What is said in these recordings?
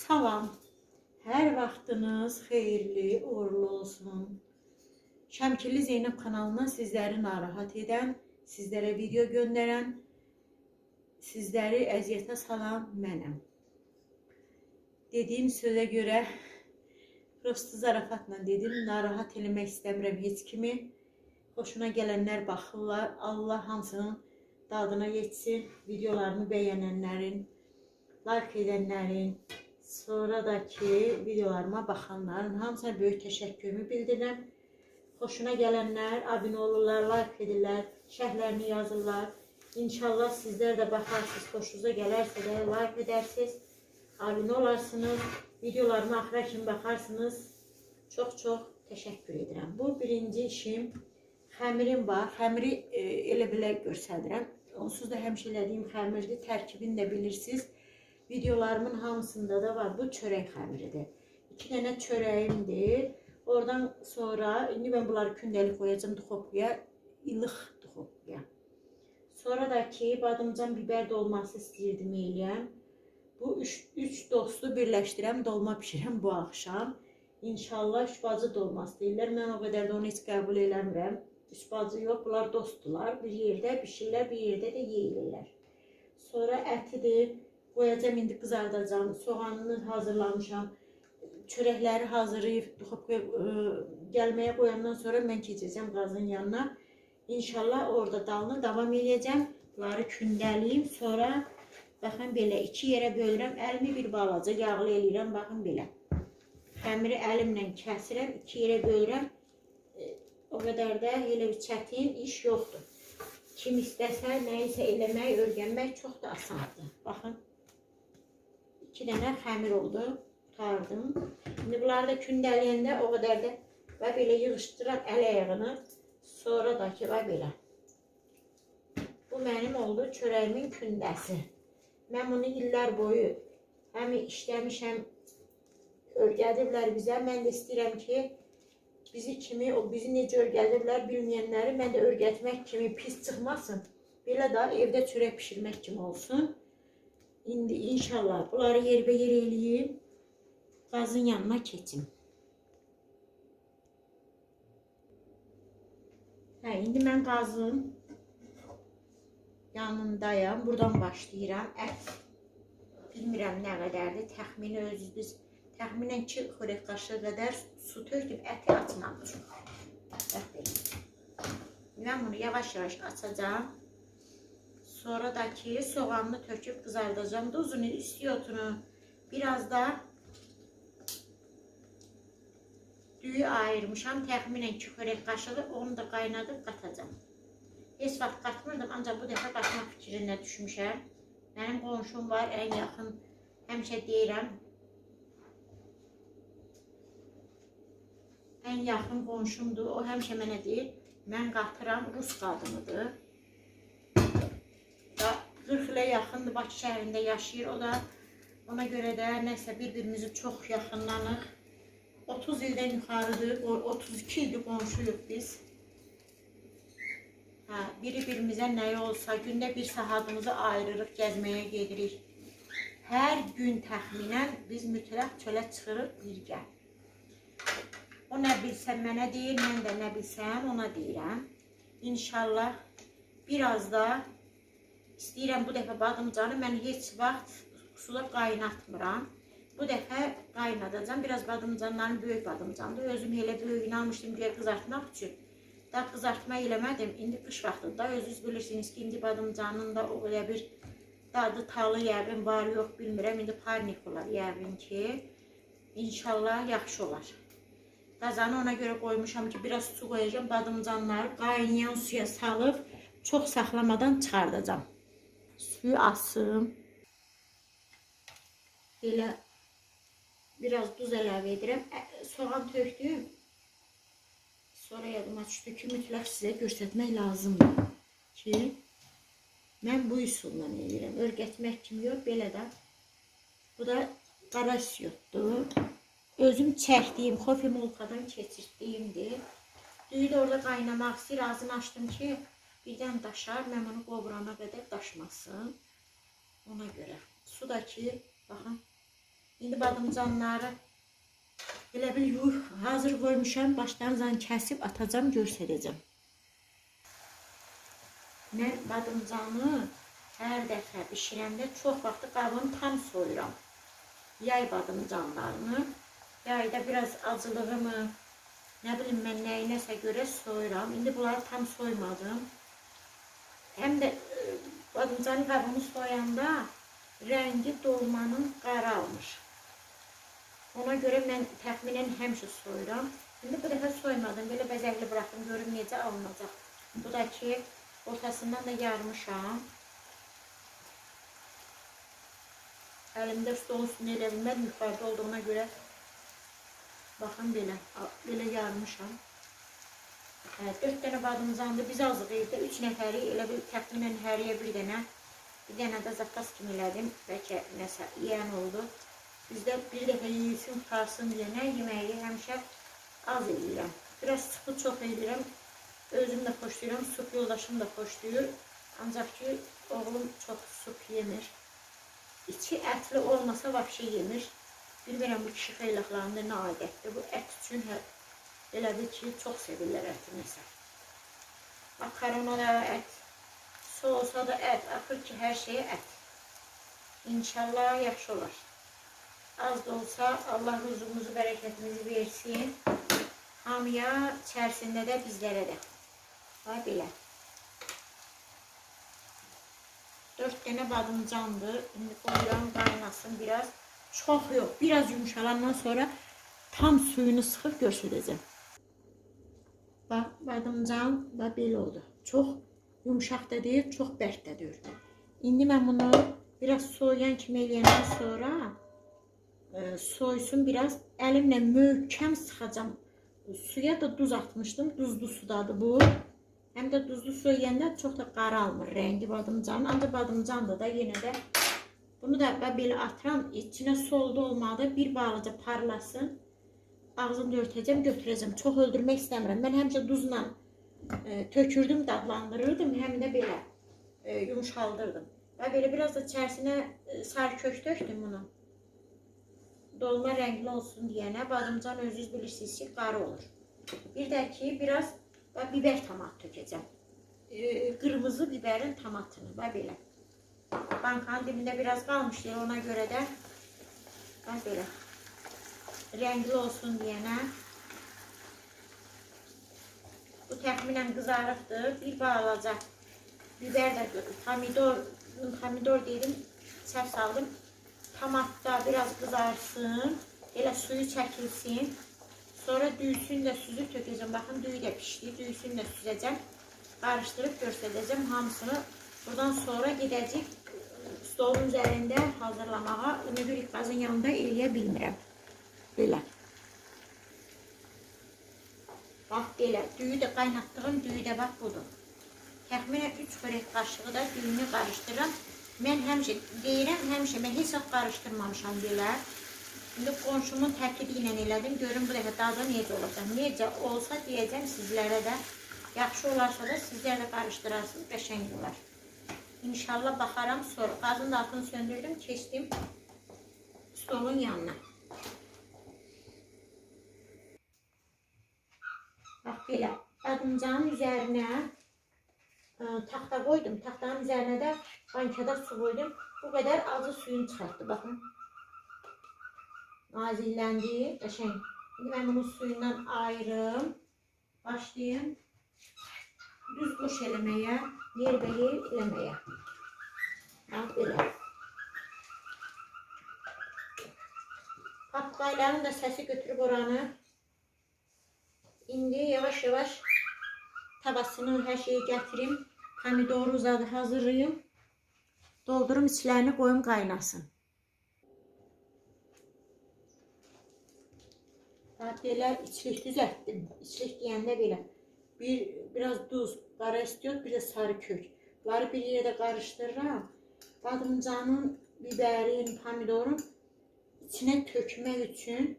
Salam. Hər vaxtınız xeyirli, uğurlu olsun. Şəmkirli Zeynəb kanalına sizləri narahat edən, sizlərə video göndərən, sizləri əziyyətə salan mənəm. Dediyim sözə görə prosto zarafatla dedim, narahat eləmək istəmirəm heç kimi. Xoşuna gələnlər baxırlar. Allah hamısının dadına yetsin. Videolarımı bəyənənlərin, like edənlərin, sonra da ki videolarıma baxanların hamısına böyük təşəkkürümü bildirirəm. Xoşuna gələnlər abunə olurlar, like edirlər, şərhlərini yazırlar. İnşallah sizlər də baxarsınız, xoşunuza gələrsə də like edərsiniz, abunə olarsınız, videolarıma axıra kimi baxarsınız. Çox-çox təşəkkür edirəm. Bu birinci işim. Xəmirim var. Xəmiri e, elə belə göstərirəm. Onsuz da həmişə elədiyim xəmirdir. Tərkibini də bilirsiniz. Videolarımın hamısında da var. Bu çörək xəmiridir. İki dənə çörəyimdir. Oradan sonra indi mən bunları gündəlik qoyacağam duxovkaya, ilıq duxovkaya. Sonra da ki badımcan biber dolması istəyirdim eləyəm. Bu üç, üç dostu birləşdirəm, dolma bişirəm bu axşam. İnşallah üç bacı dolması deyirlər. Mən o qədər də onu heç qəbul eləmirəm. Üç bacı yox, bunlar dostdular. Bir yerdə bişirlər, bir yerdə də yeyirlər. Sonra ətidir. Qoyacağam indi qızardacağam. Soğanını hazırlamışam. Çörəkləri hazırlayıb duxovkaya ə, gəlməyə qoyandan sonra mən keçəcəm qazın yanına. İnşallah orada dalını davam edəcəm. Bunları kündəliyim. Sonra baxın belə iki yerə bölürəm. Əlimi bir balaca yağlı eləyirəm. Baxın belə. Xəmiri əlimlə kəsirəm, iki yerə bölürəm. E, O qədər də elə bir çətin iş yoxdur. Kim istəsə nəyisə eləmək, öyrənmək çox da asandır. Baxın. İki dənə xəmir oldu. Qutardım. İndi bunları da kündəliyəndə o qədər də və belə yığışdıram əl ayağını. Sonra da ki, və belə. Bu mənim oldu çörəyimin kündəsi. Mən bunu illər boyu həm işləmişəm, öyrədiblər bizə. Mən də istəyirəm ki, bizi kimi, o bizi necə öyrədiblər bilməyənləri mən də öyrətmək kimi pis çıxmasın. Belə də evdə çörək bişirmək kimi olsun. İndi inşallah bunları yerbə yer eləyim. Qazın yanına keçim. Hə, indi mən qazın yanındayam. Buradan başlayıram. Ət bilmirəm nə qədərdir. Təxmini özünüz təxminən 2 xörək qaşığı qədər su töküb əti üçün. Bax belə. Mən bunu yavaş-yavaş açacağam. Sonra da ki soğanını töküb qızardacağım. Duzunu, istiyotunu, biraz da düyü ayırmışam. Təxminən 2 xörək onu da qaynadıb qatacağam. Heç vaxt qatmırdım, ancaq bu dəfə qatmaq fikrinə düşmüşəm. Mənim qonşum var, ən yaxın, həmişə deyirəm, ən yaxın qonşumdur. O həmişə mənə deyir, mən qatıram, rus qadınıdır. Da 40 ilə yaxındır, Bakı şəhərində yaşayır o da. Ona görə də nəsə bir-birimizi çox yaxınlanıq. 30 ildən yuxarıdır, o 32 ildir qonşuyuq biz. Hə, biri birimizə nəyi olsa, gündə bir saatımızı ayırırıq, gəzməyə gedirik. Hər gün təxminən biz mütləq çölə çıxırıq birgə. O nə bilsə mənə deyir, mən də nə bilsəm ona deyirəm. İnşallah biraz da istəyirəm bu dəfə badımcanı mən heç vaxt suda qaynatmıram. Bu dəfə qaynadacağam. Biraz badımcanların böyük badımcandır. Özüm elə böyüyünü almışdım deyə qızartmaq üçün. Da qızartma eləmədim. İndi qış vaxtında özünüz bilirsiniz ki, indi badımcanın da o elə bir dadı talı yəqin var, yox bilmirəm. İndi parnik olar yəqin ki. İnşallah yaxşı olar. Qazanı ona görə qoymuşam ki, biraz su qoyacağım. Badımcanları qaynayan suya salıb çox saxlamadan çıxardacağam. Suyu asım. Belə biraz duz əlavə edirəm. Soğan tökdüm. Sonra yadıma düşdü ki, mütləq sizə göstərmək lazımdır ki, mən bu üsulla edirəm. Örgətmək kimi yox, belə də. Bu da qara siyotdur özüm çəkdiyim, xofi mulkadan keçirdiyimdir. Düyü də orada qaynamaq istəyir. Ağzını açdım ki, birdən daşar. Mən onu qovurana qədər daşmasın. Ona görə. Su da ki, baxın, İndi badımcanları elə bil yuh hazır qoymuşam. Başlarından kəsib atacağam, göstərəcəm. Mən badımcanı hər dəfə bişirəndə çox vaxtı qabını tam soyuram. Yay badımcanlarını. Yayda biraz acılığımı, nə bilim mən nəyinəsə görə soyuram. İndi bunları tam soymadım. Həm də e, badımcanın qabını soyanda rəngi dolmanın qara almış. Ona görə mən təxminən həmişə soyuram. İndi bu dəfə soymadım. Belə bəzəkli buraxdım. Görüm necə alınacaq. Bu da ki, ortasından da yarmışam. Əlimdə stolun üstünə elə bilmədim. Yuxarıda olduğuna görə baxın belə, belə yarmışam. 4 dənə badımızandı. Biz azıq evdə 3 nəfəri elə bir təxminən həriyə bir dənə bir dənə də zakas kimi elədim. Bəlkə nəsə yeyən oldu. Bizdə bir dəfə yeyilsin, qutarsın deyənə yeməyi həmişə az eləyirəm. Biraz sıxı çox eləyirəm. Özüm də xoşlayıram, sup yoldaşım da xoşlayır. Ancaq ki, oğlum çox sup yemir. İçi ətli olmasa vəbşi yemir. Bilmirəm bu kişi xeylaxlarında nə adətdir. Bu ət üçün hə, elədir ki, çox sevirlər əti nəsə. Makarona da ət, sosa da ət, axır ki, hər şey ət. İnşallah yaxşı olar. Az da olsa Allah ruzumuzu, bərəkətimizi versin. Hamıya, içərisində də bizlərə də. Bax belə. Dört tane badımcandı. Şimdi koyuyorum kaynasın biraz. Çok yok. Biraz yumuşalandan sonra tam suyunu sıkıp göstereceğim. Badımcan da belə oldu. Çox yumuşaq da deyil, çox bərk də deyil. İndi mən bunu biraz soyuyan kimi eləyəndən sonra e, soysun biraz əlimlə möhkəm sıxacam. Suya da duz atmışdım. Duzlu sudadır bu. Hem de tuzlu su yiyəndə çox da qara almır rəngi badımcanın. Ancaq badımcandır da yenə də. Bunu da belə atıram. İçinə solda olmalı. Bir balaca parlasın. Ağzını örtəcəm, götürəcəm. Çox öldürmək istəmirəm. Mən həmişə duzla e, tökürdüm, dadlandırırdım. Həm də belə e, yumuşaldırdım. Və belə biraz da içərisinə e, sarı kök tökdüm bunu. Dolma rəngli olsun deyənə badımcan özünüz bilirsiniz ki, qarı olur. Bir də ki, biraz və biber tomat tökəcəm. Ee, qırmızı biberin tomatını və belə. Bankanın dibində biraz qalmışdı, ona görə də və belə. Rəngli olsun deyənə. Bu təxminən qızarıqdır. Bir balaca biber də pomidor, pomidor dedim, səhv saldım. Tomat biraz qızarsın. Elə suyu çəkilsin. Sonra düyüsünü də süzüb tökəcəm. Baxın düyü də pişdi. Düyüsünü də süzəcəm. Qarışdırıb göstərəcəm hamısını. Buradan sonra gedəcək stolun üzərində hazırlamağa. Görə qazın yanında eləyə bilmirəm. Belə. Bax belə. Düyü də qaynatdığım düyü də bax budur. Təxminən 3 xörək qaşığı da düyünü qarışdırıram. Mən həmişə deyirəm, həmişə mən heç vaxt qarışdırmamışam belə. İndi qonşumun təkibi ilə elədim. Görün bu dəfə dadı necə olacaq. Necə olsa deyəcəm sizlərə də. Yaxşı olarsa da sizlər də qarışdırarsınız. Qəşəng olar. İnşallah baxaram sonra. Qazın da altını söndürdüm. Keçdim stolun yanına. Bax belə. Badımcanın üzərinə ə, taxta qoydum. Taxtanın üzərinə də bankada su qoydum. Bu qədər acı suyunu çıxartdı. Baxın. Nazilləndi. Qəşəng. İndi mən bunu suyundan ayırım. Başlayayım. Düz qoş eləməyə, yerbəyer eləməyə. Bax belə. Papqayların da səsi götürüb oranı. İndi yavaş-yavaş tavasını hər şeyi gətirim. Pomidoru uzadı hazırlayım. Doldurum içlərini qoyum qaynasın. Bax belə içlik düzəltdim. İçlik deyəndə belə. Bir biraz duz, qara istiyor, bir də sarı kök. Bunları bir yerdə qarışdırıram. Badımcanın, biberin, pomidorun içinə tökmək üçün,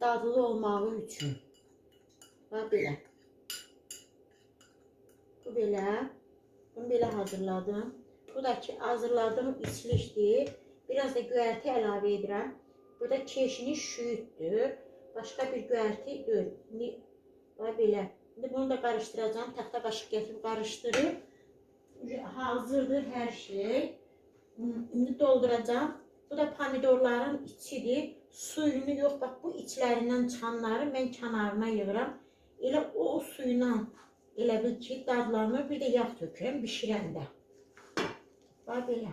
dadlı olmağı üçün. Belə. Bu belə. Bunu belə hazırladım. Bu da ki hazırladığım içlikdir. Biraz da göyərti əlavə edirəm. Burada keşini şüyüddür. Başqa bir göyərti deyil. Bax belə. İndi bunu da qarışdıracağam. Taxta qaşıq gətirib qarışdırıb hazırdır hər şey. İndi dolduracağam. Bu da pomidorların içidir. Suyunu yox, bax bu içlərindən çıxanları mən kənarına yığıram. Elə o suyla elə bil ki, dadlanır. Bir də yağ tökürəm bişirəndə. Bax belə.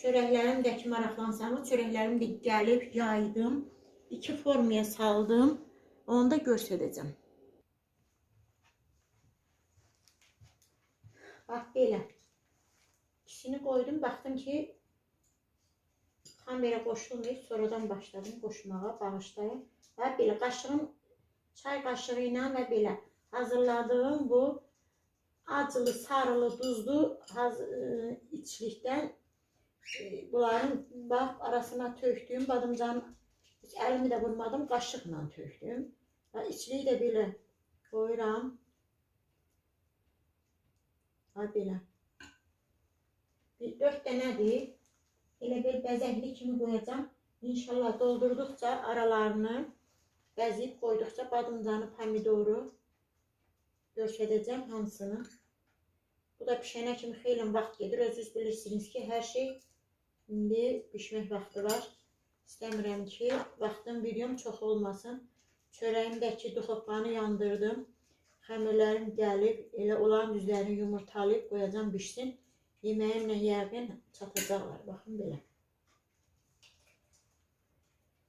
Çörəklərim də ki maraqlansanız, çörəklərim də gəlib yaydım. İki formaya saldım. Onu da göstərəcəm. Bax belə. İkisini qoydum, baxdım ki kamera qoşulmayıb, sonradan başladım qoşmağa, bağışlayın. Və belə qaşığım çay qaşığı ilə və belə hazırladığım bu acılı, sarılı, duzlu e, içlikdən e, bunların bax arasına tökdüyüm badımcan heç əlimi də vurmadım, qaşıqla tökdüm. Və içliyi də belə qoyuram. Ha belə. Bir dörd dənədir. Elə bir bəzəkli kimi qoyacağam. İnşallah doldurduqca aralarını bəzəyib qoyduqca badımcanı, pomidoru göstərəcəm hamısını. Bu da pişənə kimi xeyli vaxt gedir. Özünüz bilirsiniz ki, hər şey indi bişmək vaxtı var. İstəmirəm ki, vaxtım videom çox olmasın. Çörəyimdəki duxovkanı yandırdım. Xəmirlərim gəlib, elə olan üzlərini yumurtalayıb qoyacağam bişsin. Yeməyimlə yəqin çatacaqlar. Baxın belə.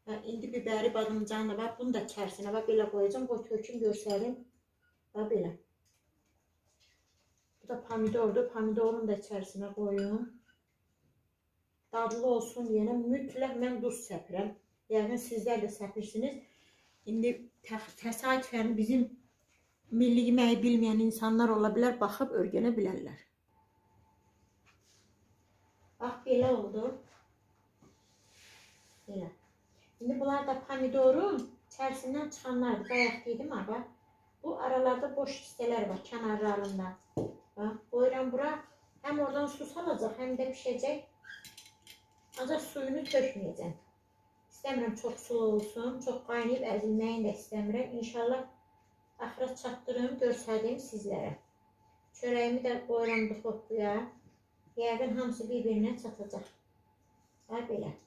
Hə, indi bibəri, badımcanı var. Bunu da içərisinə bax belə qoyacağam. Qoy töküm göstərim. Bax belə. Bu da pomidordur. Pomidorunu da içərisinə qoyun. Dadlı olsun yenə. Mütləq mən duz səpirəm. Yəqin sizlər də səpirsiniz. İndi tə- təsadüfən bizim milli yeməyi bilməyən insanlar ola bilər, baxıb öyrənə bilərlər. Bax belə oldu. Belə. İndi bunlar da pomidorun içərisindən çıxanlardır. Bayaq dedim ama bu aralarda boş hissələr var kənarlarında. Bax, qoyuram bura. Həm oradan su salacaq, həm də pişəcək. Ancaq suyunu tökməyəcəm. İstəmirəm çox sulu olsun, çox qaynayıb əzilməyini də istəmirəm. İnşallah axıra çatdırım, göstərdim sizlərə. Çörəyimi də qoyuram duxovkaya. Yəqin hamısı bir-birinə çatacaq. Və belə.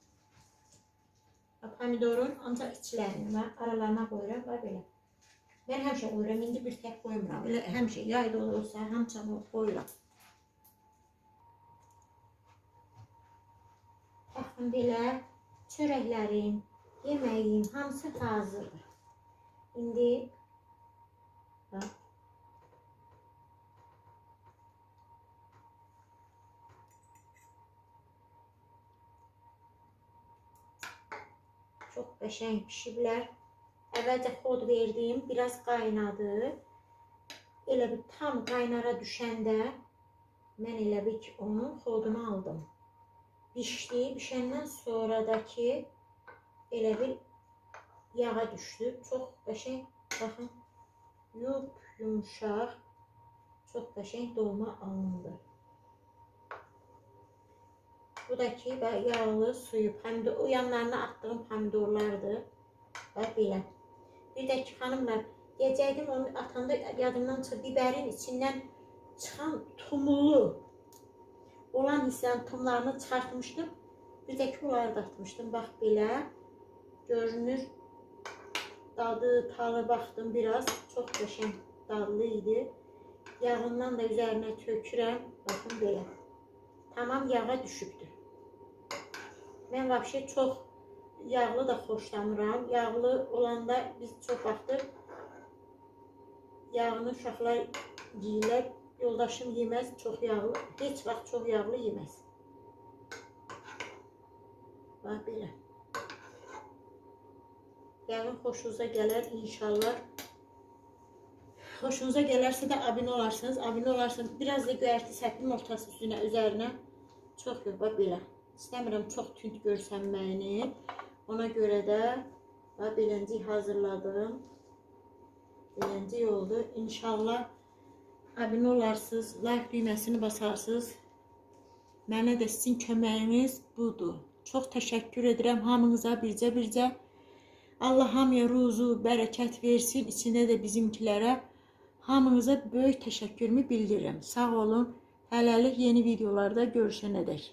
Pomidorun ancaq içlərini və aralarına qoyuram və belə. Mən həmişə qoyuram, indi bir tək qoymuram. Elə həmişə yay da olursa, həmişə qoyuram. Baxın belə çörəklərim, yeməyim hamısı hazırdır. İndi bax. Çox qəşəng pişiblər. Əvvəlcə xod verdim, biraz qaynadı. Elə bir tam qaynara düşəndə mən elə bir ki, onun xodunu aldım. Bişdi, bişəndən sonradakı elə bir yağa düşdü. Çox qəşəng, baxın, yup, yumşaq, çox qəşəng dolma alındı. Bu da ki, və yağlı suyu, pomidor, o yanlarına attığım pomidorlardır. Və belə. Bir də ki, xanımlar, deyəcəkdim onu atanda yadımdan çıxdı, bibərin içindən çıxan tumulu olan hissənin tumlarını çıxartmışdım. Bir də ki, onları da atmışdım. Bax belə. Görünür. Dadı, tadı baxdım biraz. Çox qəşəng dadlı idi. Yağından da üzərinə tökürəm. Baxın belə. Tamam yağa düşübdür. Mən vəbşə çox yağlı da xoşlamıram. Yağlı olanda biz çox vaxtı yağını uşaqlar yeyirlər. Yoldaşım yeməz çox yağlı. Heç vaxt çox yağlı yeməz. Bax belə. Yəqin xoşunuza gələr inşallah. Xoşunuza gələrsə də abunə olarsınız. Abunə olarsınız. Biraz da göyərti səpim ortası üstünə, üzərinə. Çox yox, bax belə. İstəmirəm çox tünd görsənməyini. Ona görə də bax beləncə hazırladım. Beləncə oldu. İnşallah abunə olarsınız, like düyməsini basarsınız. Mənə də sizin köməyiniz budur. Çox təşəkkür edirəm hamınıza bircə-bircə. Allah hamıya ruzu, bərəkət versin, içində də bizimkilərə. Hamınıza böyük təşəkkürümü bildirirəm. Sağ olun. Hələlik yeni videolarda görüşənədək.